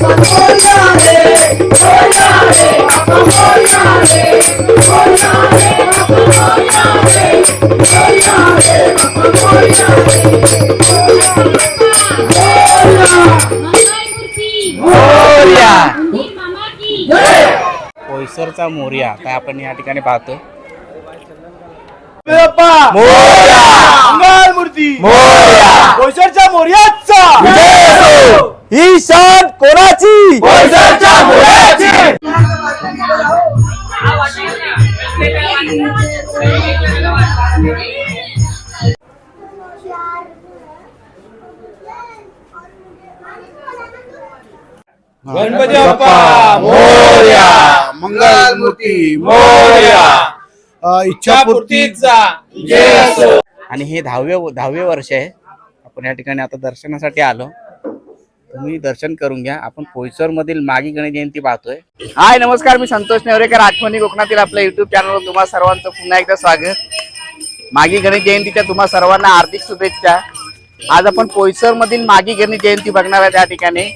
पोयसरचा मोर्या. काय आपण या ठिकाणी पाहतो मोरया. मंगलमूर्ती मोरया. कोळसरच्या मोर्याचा. ही शान कोणाची? गणपती बाप्पा मोरया! मंगलमूर्ती मोरया! इच्छापूर्तीचा जय असो आणि हे दहावे दहावे वर्ष आहे. आपण या ठिकाणी आता दर्शनासाठी आलो. तुम्ही दर्शन करून घ्या. आपण पोयसर मधील मागी गणेश जयंती पाहतोय. हाय नमस्कार मी संतोष नेवरेकर आठवणी कोकणातील आपल्या युट्यूब चॅनलवर तुम्हा सर्वांचं पुन्हा एकदा स्वागत. मागी गणेश जयंतीच्या तुम्हा सर्वांना हार्दिक शुभेच्छा. आज आपण पोयसर मधील मागी गणेश जयंती बघणार आहे त्या ठिकाणी.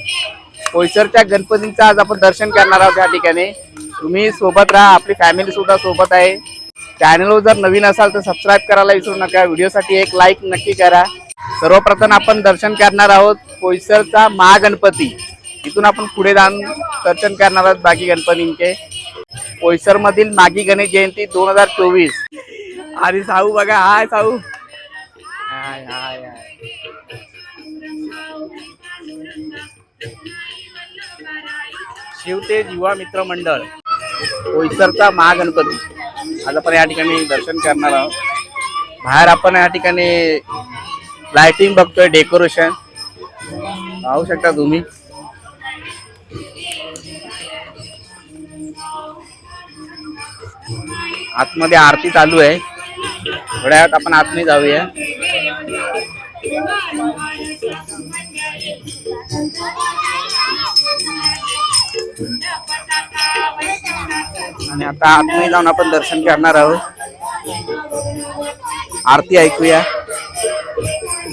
पोयसरच्या गणपतींचं आज आपण दर्शन करणार आहोत त्या ठिकाणी. तुम्ही सोबत राहा आपली फॅमिली सुद्धा सोबत आहे. चॅनलवर जर नवीन असाल तर सबस्क्राईब करायला विसरू नका. व्हिडिओसाठी एक लाईक नक्की करा. सर्वप्रथम आपण दर्शन करणार आहोत. पोयसरचा महागणपती. इथून आपण पुढे जाऊन दर्शन करणार आहोत बाकी गणपतींचे. पोयसरमधील मागी गणेश जयंती दोन हजार चोवीस. आणि साऊ बघा हाय साऊ हाय हाय शिवतेज युवा मित्र मंडळ. पोईसरचा महागणपती. आज आपण या ठिकाणी दर्शन करणार आहोत. बाहेर आपण या ठिकाणी लाइटिंग बघतोय डेकोरेशन पाहू शकता तुम्ही. आतमध्ये आरती चालू आहे. थोड्या वेळात आपण आतमध्ये जाऊया. आणि आता आतमध्ये जाऊन आपण दर्शन करणार आहोत. आरती ऐकूया.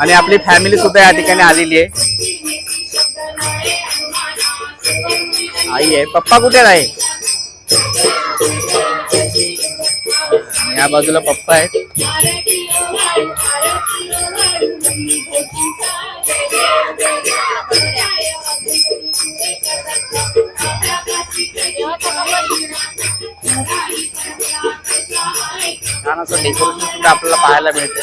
आणि आपली फॅमिली सुद्धा या ठिकाणी आलेली आहे. आई आहे. पप्पा कुठे आहे या बाजूला पप्पा आहेत. छान असं डेकोरेशन सुद्धा आपल्याला पाहायला मिळते.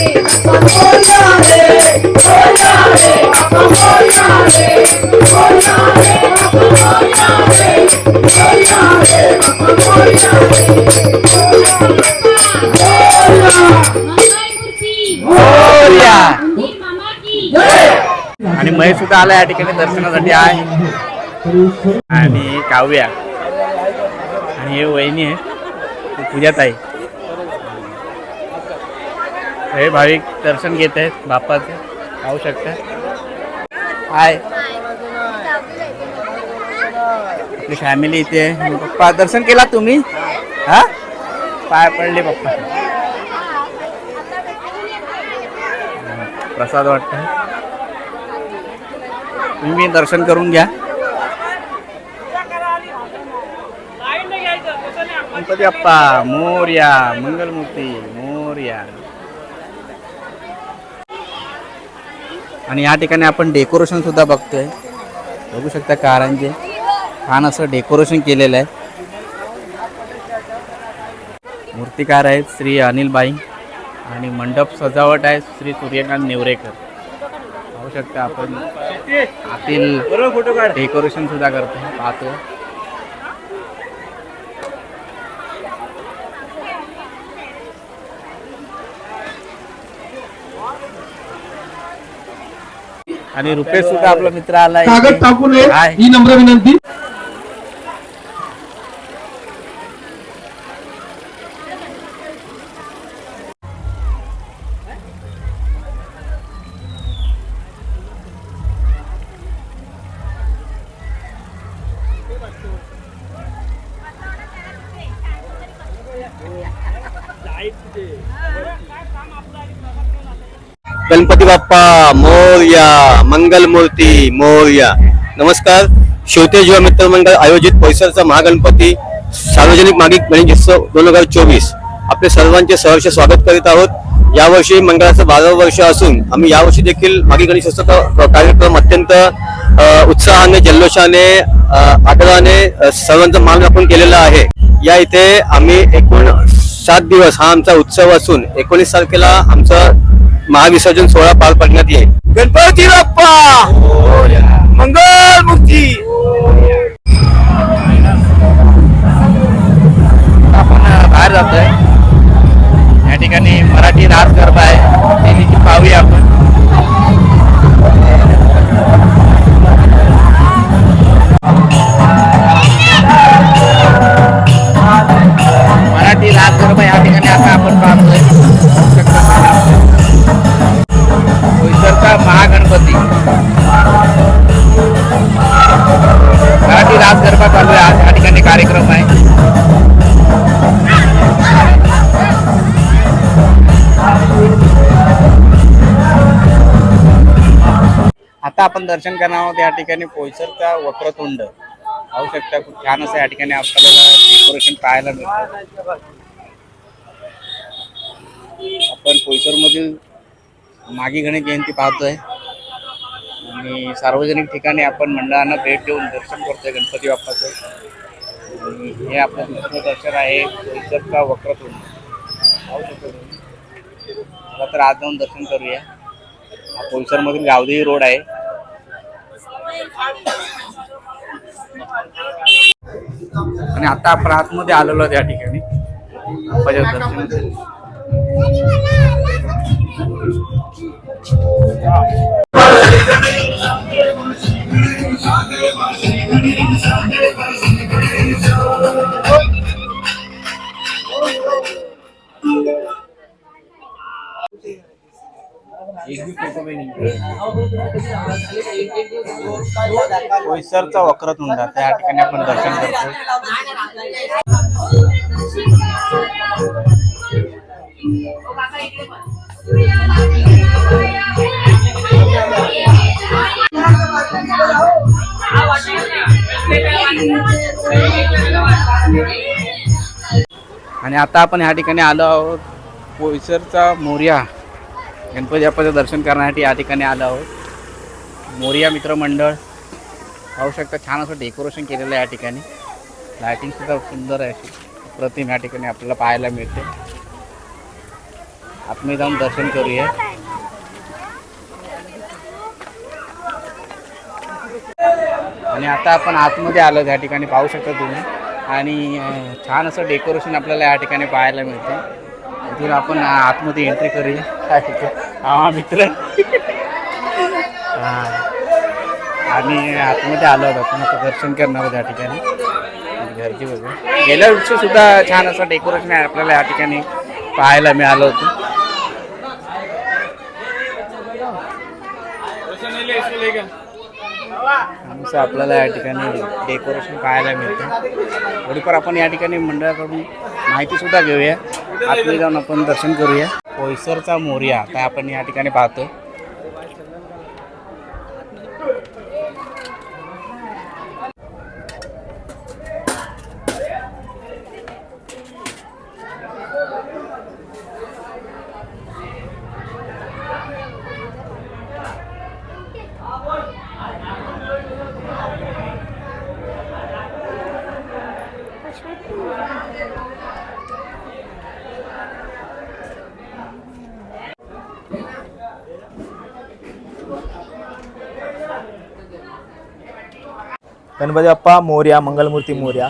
आणि महेश सुद्धा आला या ठिकाणी दर्शनासाठी आहे. आणि काव्या. आणि हे वहिनी आहे ती पूजात आहे हे भाविक दर्शन घेत आहेत बाप्पाचे. पाहू शकता. हाय. आपली फॅमिली इथे पप्पा दर्शन केला तुम्ही? हा? पाय पडले पप्पा. प्रसाद वाटत. तुम्ही दर्शन करून घ्या. गणपती अप्पा मोर्या मंगलमूर्ती मोर्या. आणि या ठिकाणी आपण डेकोरेशन सुद्धा बघतोय. बघू शकता कारंजे छान असं डेकोरेशन केलेलं आहे. मूर्तिकार आहेत श्री अनिलबाई आणि मंडप सजावट आहे श्री सूर्यकांत नेवरेकर. पाहू शकता आपण आतील डेकोरेशन सुद्धा करतो पाहतो आणि रुपेश सुद्धा आपला मित्र आला कागद टाकू नये ही नम्र विनंती. गणपती बाप्पा मोर्या मंगलमूर्ती मोर्या. नमस्कार. श्रोते युवा मित्र मंडळ आयोजित परिसरचा महागणपती सार्वजनिक मागिक गणेशोत्सव दोन हजार चोवीस. आपले सर्वांचे सहर्ष स्वागत करीत आहोत. यावर्षी मंडळाचं बारावं वर्ष असून आम्ही यावर्षी देखील मागिक गणेशोत्सव कार्यक्रम अत्यंत उत्साहाने जल्लोषाने अ, आदराने अ, सर्वांचा मान राखून केलेला आहे. या इथे आम्ही एकूण सात दिवस हा आमचा उत्सव असून एकोणीस तारखेला आमचा महाविसर्जन सोहळा पार पडण्यात येईल. गणपती बाप्पा! मंगलमूर्ती आपण बाहेर जातोय. या ठिकाणी मराठी नाच गरबा आहे ते पाहूया आपण. आता आपण दर्शन करणार आहोत या ठिकाणी पोयसरचा वक्रतुंड. पाहू शकता खूप छान असं या ठिकाणी आपल्याला डेकोरेशन पाहायला मिळतं. आपण पोयसरमधील मागी गणेश जयंती पाहतोय. आणि सार्वजनिक ठिकाणी आपण मंडळांना भेट देऊन दर्शन करतोय गणपती बाप्पाचं. आणि हे आपलं दुसरं दर्शन आहे पोयसरचा वक्रतुंड. पाहू शकतो तर आज जाऊन दर्शन करूया. हा पोयसरमधील गावदेवी रोड आहे. आणि आता आपण आतमध्ये आलेलो त्या ठिकाणी. ठिकाणी बाप्पाच्या दर्शनासाठी बोईसरचा वक्रतुंड त्या ठिकाणी आपण दर्शन करतो आणि आता आपण ह्या ठिकाणी आलो आहोत बोईसरचा मोर्या. गणपती बाप्पाचं दर्शन करण्यासाठी या ठिकाणी आलो आहोत. मोरिया मित्रमंडळ. पाहू शकता छान असं डेकोरेशन केलेलं आहे या ठिकाणी. लायटिंगसुद्धा सुंदर आहे अशी. प्रतिम या ठिकाणी आपल्याला पाहायला मिळते. आतमध्ये जाऊन दर्शन करूया. आणि आता आपण आतमध्ये आलो या ठिकाणी पाहू शकता तुम्ही. आणि छान असं डेकोरेशन आपल्याला या ठिकाणी पाहायला मिळते. इथून आपण आतमध्ये एंट्री करूया. हा मित्र. हा. आणि आतमध्ये आलो होतो आपण. आता दर्शन करणार त्या ठिकाणी. घरची बघू. गेल्या वर्षी सुद्धा छान असं डेकोरेशन आहे आपल्याला या ठिकाणी पाहायला मिळालं होतं. असं आपल्याला या ठिकाणी डेकोरेशन पाहायला मिळतं. थोडीफार आपण या ठिकाणी मंडळाकडून माहिती सुद्धा घेऊया. आतमध्ये जाऊन आपण दर्शन करूया. पोयसरचा मोर्या आता आपण या ठिकाणी पाहतो गणपती बाप्पा मोर्या मंगलमूर्ती मोर्या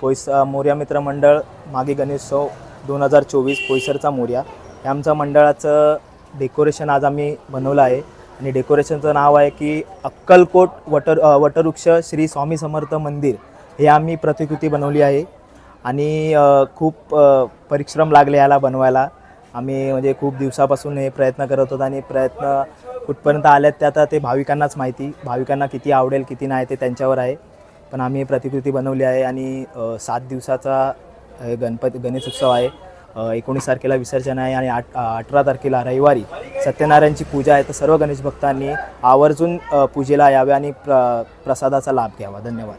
पोईस मोर्या मित्र मंडळ मागे गणेशोत्सव दोन हजार चोवीस पोईसरचा मोर्या. हे आमचं मंडळाचं डेकोरेशन आज आम्ही बनवलं आहे. आणि डेकोरेशनचं नाव आहे की अक्कलकोट वटर वटवृक्ष श्री स्वामी समर्थ मंदिर. हे आम्ही प्रतिकृती बनवली आहे. आणि खूप परिश्रम लागले याला बनवायला. आम्ही म्हणजे खूप दिवसापासून हे प्रयत्न करत होतो आणि प्रयत्न कुठपर्यंत आल्यात ते आता ते भाविकांनाच माहिती. भाविकांना किती आवडेल किती नाही ते त्यांच्यावर आहे. पण आम्ही प्रतिकृती बनवली आहे आणि सात दिवसाचा गणपती गणेश उत्सव आहे. एकोणीस तारखेला विसर्जन आहे आणि आठ अठरा तारखेला रविवारी सत्यनारायणची पूजा आहे. तर सर्व गणेश भक्तांनी आवर्जून पूजेला यावे आणि प्र प्रसादाचा लाभ घ्यावा. धन्यवाद.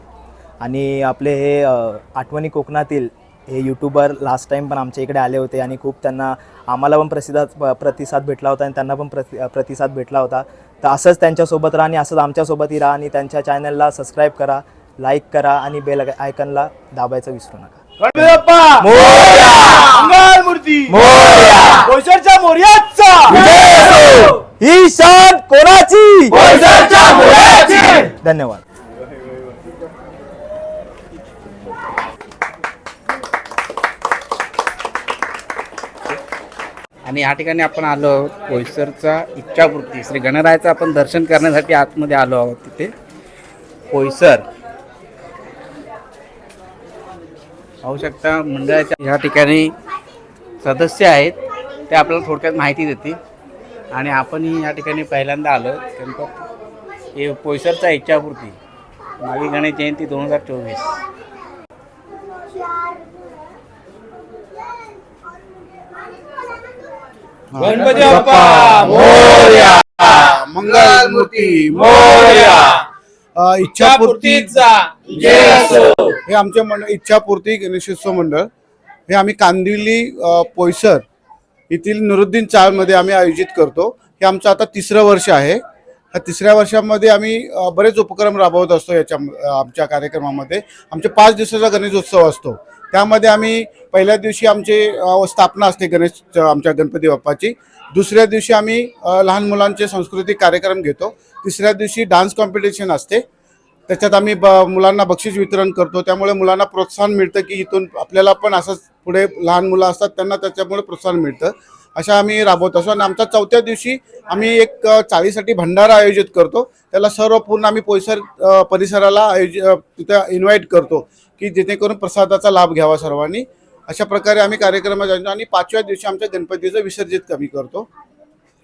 आणि आपले हे आठवणी कोकणातील हे यूट्यूबर लास्ट टाईम पण आमच्या इकडे आले होते आणि खूप त्यांना आम्हाला पण प्रसिद्ध प्रतिसाद भेटला होता आणि त्यांना पण प्रति प्रतिसाद भेटला होता. तर असंच त्यांच्यासोबत राहा आणि असंच आमच्यासोबतही राहा आणि त्यांच्या चॅनलला सबस्क्राईब करा. लाईक करा आणि बेल आयकनला दाबायचं विसरू नका. ही शान कोणाची? धन्यवाद. आणि या ठिकाणी आपण आलो आहोत पोयसरचा इच्छापूर्ती. श्री गणरायाचं आपण दर्शन करण्यासाठी आतमध्ये आलो आहोत तिथे. पोयसर पाहू शकता मंडळाच्या या ठिकाणी सदस्य आहेत. ते आपल्याला थोडक्यात माहिती देतील. आणि आपणही या ठिकाणी पहिल्यांदा आलो गणपत हे पोयसरचा इच्छापूर्ती मागे गणेश जयंती दोन हजार चोवीस. गणपती बाप्पा मोर्या. असो. हे आमचे मंडळ इच्छापूर्ती गणेशोत्सव मंडळ. हे आम्ही कांदिवली पोयसर येथील nuruddin चाळमध्ये आम्ही आयोजित करतो. हे आमचं आता तिसरं वर्ष आहे. ह्या तिसऱ्या वर्षामध्ये आम्ही बरेच उपक्रम राबवत असतो याच्या आमच्या कार्यक्रमामध्ये. आमचे पाच दिवसाचा गणेशोत्सव असतो. त्यामध्ये आम्ही पहिल्या दिवशी आमची स्थापना असते गणेश आमच्या गणपती बाप्पाची. दुसऱ्या दिवशी आम्ही लहान मुलांचे सांस्कृतिक कार्यक्रम घेतो. तिसऱ्या दिवशी डान्स कॉम्पिटिशन असते. त्याच्यात आम्ही ब मुलांना बक्षीस वितरण करतो. त्यामुळे मुलांना प्रोत्साहन मिळतं की इथून आपल्याला पण असंच पुढे लहान मुलं असतात त्यांना त्याच्यामुळे प्रोत्साहन मिळतं. अशा आम्ही राबवत. असतो आणि आमच्या चौथ्या दिवशी आम्ही एक चाळीसाठी भंडारा आयोजित करतो. त्याला सर्व पूर्ण आम्ही पोयसर परिसराला आयोजित तिथं इन्व्हाइट करतो. की जेणेकरून प्रसादाचा लाभ घ्यावा सर्वांनी. अशा प्रकारे आम्ही कार्यक्रम जातो आणि पाचव्या दिवशी आमच्या गणपतीचं विसर्जित कमी करतो.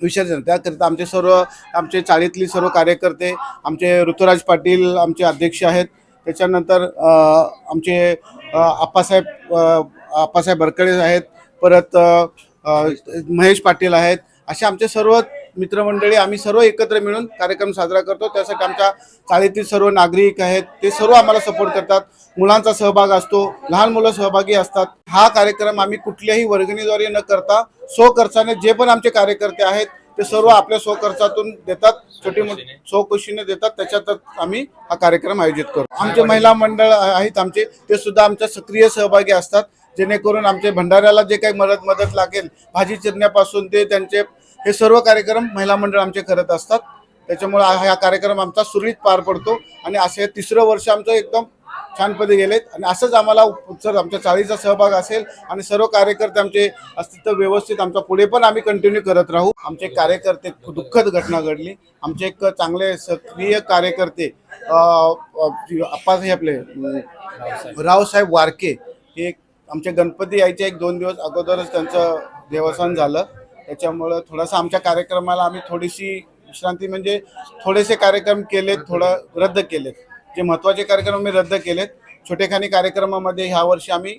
विसर्जन. त्याकरिता आमचे सर्व आमचे चाळीतली सर्व कार्यकर्ते आमचे ऋतुराज पाटील आमचे अध्यक्ष आहेत. त्याच्यानंतर आमचे आप्पासाहेब आप्पासाहेब बरकडे आहेत. परत महेश पाटील आहेत. असे आमचे सर्व मित्रमंडळी आम्ही सर्व एकत्र मिळून कार्यक्रम साजरा करतो. त्यासाठी आमच्या शाळेतील सर्व नागरिक आहेत ते सर्व आम्हाला सपोर्ट करतात. मुलांचा सहभाग असतो लहान मुलं सहभागी असतात. हा कार्यक्रम आम्ही कुठल्याही वर्गणीद्वारे न करता स्वखर्चाने जे पण आमचे कार्यकर्ते आहेत ते सर्व आपल्या स्वखर्चातून देतात. छोटी मोठी स्वखुशीने देतात. त्याच्यातच आम्ही हा कार्यक्रम आयोजित करतो. आमचे महिला मंडळ आहेत आमचे ते सुद्धा आमच्या सक्रिय सहभागी असतात. जेणेकरून आमचे भंडाऱ्याला जे काही मदत मदत लागेल भाजी चिरण्यापासून ते त्यांचे हे सर्व कार्यक्रम महिला मंडळ आमचे करत असतात. त्याच्यामुळे हा हा कार्यक्रम आमचा सुरळीत पार पडतो आणि असे तिसरं वर्ष आमचं एकदम छानपणे गेलेत. आणि असंच आम्हाला सर आमच्या चाळीचा सहभाग असेल आणि सर्व कार्यकर्ते आमचे अस्तित्व व्यवस्थित आमचा पुढे पण आम्ही कंटिन्यू करत राहू. आमचे कार्यकर्ते दुःखद घटना घडली. आमचे एक चांगले सक्रिय कार्यकर्ते अं, हे आपले रावसाहेब वारके हे आमचे आमच्या गणपती यायच्या एक दोन दिवस अगोदरच त्यांचं देवस्थान झालं. त्याच्यामुळं थोडंसं आमच्या कार्यक्रमाला आम्ही थोडीशी विश्रांती म्हणजे थोडेसे कार्यक्रम केलेत थोडं रद्द केलेत. जे महत्त्वाचे कार्यक्रम आम्ही रद्द केलेत. छोटेखानी कार्यक्रमामध्ये ह्या वर्षी आम्ही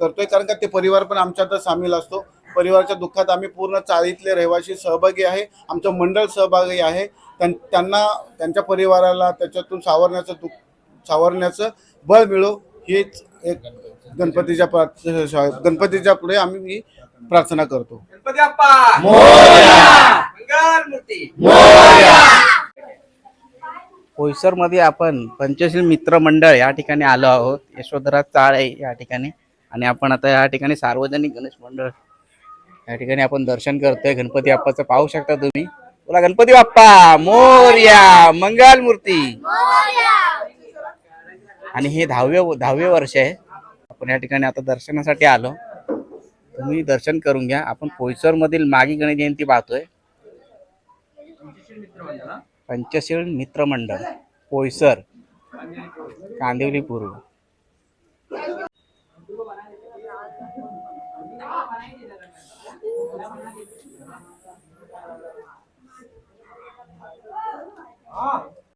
करतोय कारण का ते परिवार पण आमच्यातच सामील असतो. परिवाराच्या दुःखात आम्ही पूर्ण चाळीतले रहिवासी सहभागी आहे. आमचं मंडळ सहभागी आहे. त्यां त्यांना त्यांच्या परिवाराला त्याच्यातून सावरण्याचं दुःख सावरण्याचं बळ मिळो हेच एक गणपतीच्या गणपतीच्या पुढे आम्ही प्रार्थना करतो. गणपती बाप्पा! मंगलमूर्ती पोईसरमध्ये आपण पंचशील मित्र मंडळ या ठिकाणी आलो आहोत. यशोधरा चाळ आहे या ठिकाणी. आणि आपण आता या ठिकाणी सार्वजनिक गणेश मंडळ या ठिकाणी आपण दर्शन करतोय. गणपती बाप्पाचं पाहू शकता तुम्ही. बोला गणपती बाप्पा! मोर्या! मंगल मूर्ती आणि हे दहावे दहावे वर्ष आहे. आपण या ठिकाणी आता दर्शनासाठी आलो. तुम्ही दर्शन करून घ्या. आपण पोयसरमधील मागी गणेश जयंती पाहतोय. पंचशील मित्र मंडळ पोईसर कांदिवली पूर्व.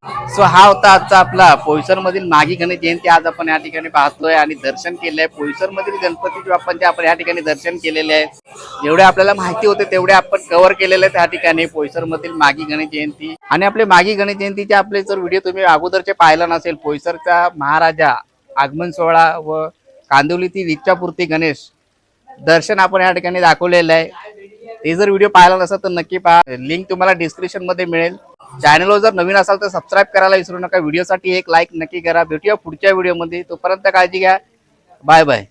सो हा होता आजचा आपला पोईसर मधील मागी गणेश जयंती. आज आपण या ठिकाणी पाहतोय आणि दर्शन केलंय. पोईसर मधील गणपती बाप्पांचे आपण या ठिकाणी दर्शन केलेले आहे. जेवढे आपल्याला माहिती होते तेवढे आपण कव्हर केलेले आहे या ठिकाणी पोईसर मधील मागी गणेश जयंती. आणि आपले मागी गणेश जयंतीचे आपले जर व्हिडिओ तुम्ही अगोदरचे पाहिला नसेल पोईसरचा महाराजा आगमन सोहळा व कांदिवलीतील इच्छापूर्ती गणेश दर्शन आपण या ठिकाणी दाखवलेलं आहे. ते जर व्हिडिओ पाहिला नसेल तर नक्की पहा. लिंक तुम्हाला डिस्क्रिप्शनमध्ये मिळेल. चॅनलवर जर नवीन असाल तर सबस्क्राईब करायला विसरू नका. व्हिडिओसाठी एक लाईक नक्की करा. भेटूया पुढच्या व्हिडिओमध्ये तोपर्यंत काळजी घ्या. Bye bye